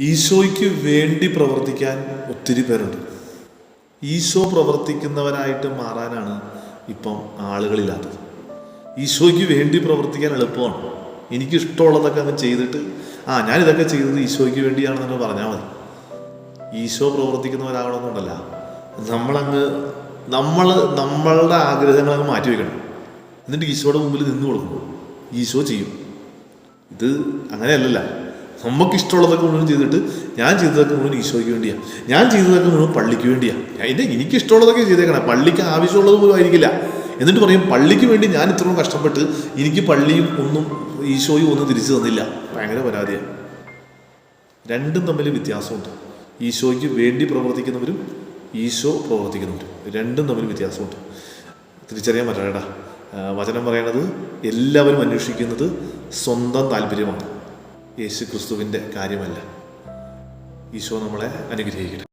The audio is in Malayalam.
ഈശോയ്ക്ക് വേണ്ടി പ്രവർത്തിക്കാൻ ഒത്തിരി പേരുണ്ട്. ഈശോ പ്രവർത്തിക്കുന്നവരായിട്ട് മാറാനാണ് ഇപ്പം ആളുകളില്ലാത്തത്. ഈശോയ്ക്ക് വേണ്ടി പ്രവർത്തിക്കാൻ എളുപ്പമാണ്. എനിക്കിഷ്ടമുള്ളതൊക്കെ അങ്ങ് ചെയ്തിട്ട് ആ ഞാനിതൊക്കെ ചെയ്തത് ഈശോയ്ക്ക് വേണ്ടിയാണെന്ന് പറഞ്ഞാൽ മതി. ഈശോ പ്രവർത്തിക്കുന്നവരാകണമെന്നുണ്ടല്ല. നമ്മളങ്ങ് നമ്മൾ നമ്മളുടെ ആഗ്രഹങ്ങളങ്ങ് മാറ്റി വെക്കണം എന്നിട്ട് ഈശോയുടെ മുമ്പിൽ നിന്ന് കൊടുക്കും. ഈശോ ചെയ്യും. ഇത് അങ്ങനെയല്ലല്ല. നമുക്ക് ഇഷ്ടമുള്ളതൊക്കെ ചെയ്തിട്ട് ഞാൻ ചെയ്തതൊക്കെ മുഴുവൻ ഈശോയ്ക്ക് വേണ്ടിയാണ് ഞാൻ ചെയ്തതൊക്കെ മുഴുവൻ പള്ളിക്ക് വേണ്ടിയാണ് അതിന്റെ എനിക്ക് ഇഷ്ടമുള്ളതൊക്കെ ചെയ്തേക്കണം. പള്ളിക്ക് ആവശ്യമുള്ളത് പോലും ആയിരിക്കില്ല. എന്നിട്ട് പറയും പള്ളിക്ക് വേണ്ടി ഞാൻ ഇത്രയും കഷ്ടപ്പെട്ട് എനിക്ക് പള്ളിയും ഒന്നും ഈശോയും ഒന്നും തിരിച്ചു തന്നില്ല. ഭയങ്കര പരാതിയാണ് രണ്ടും തമ്മിൽ വ്യത്യാസമുണ്ട്. ഈശോയ്ക്ക് വേണ്ടി പ്രവർത്തിക്കുന്നവരും ഈശോ പ്രവർത്തിക്കുന്നവരും രണ്ടും തമ്മിൽ വ്യത്യാസമുണ്ട്. തിരിച്ചറിയാൻ പറ്റണേടാ ആ, വചനം പറയണത് എല്ലാവരും അന്വേഷിക്കുന്നത് സ്വന്തം താല്പര്യമാണ്. യേശു ക്രിസ്തുവിന്റെ കാര്യമല്ല. ഈശോ നമ്മളെ അനുഗ്രഹിക്കട്ടെ.